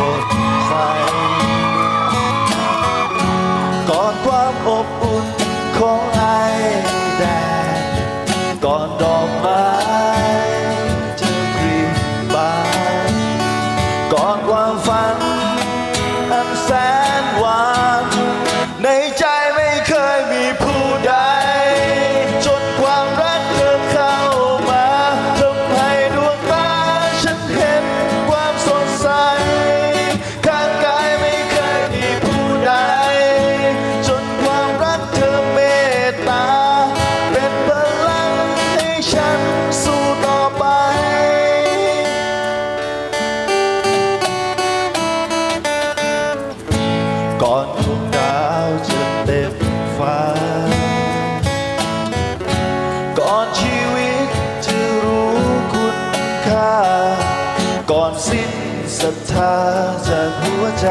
ดใสกอนความอบอุ่นของไอแดดก่อนดอกไม้จะกรีบบานก่อนความฝันอันแสน ศรัทธาจากหัวใจ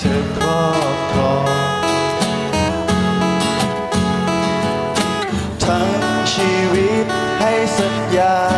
เธอครอบครองทั้งชีวิตให้สัญญา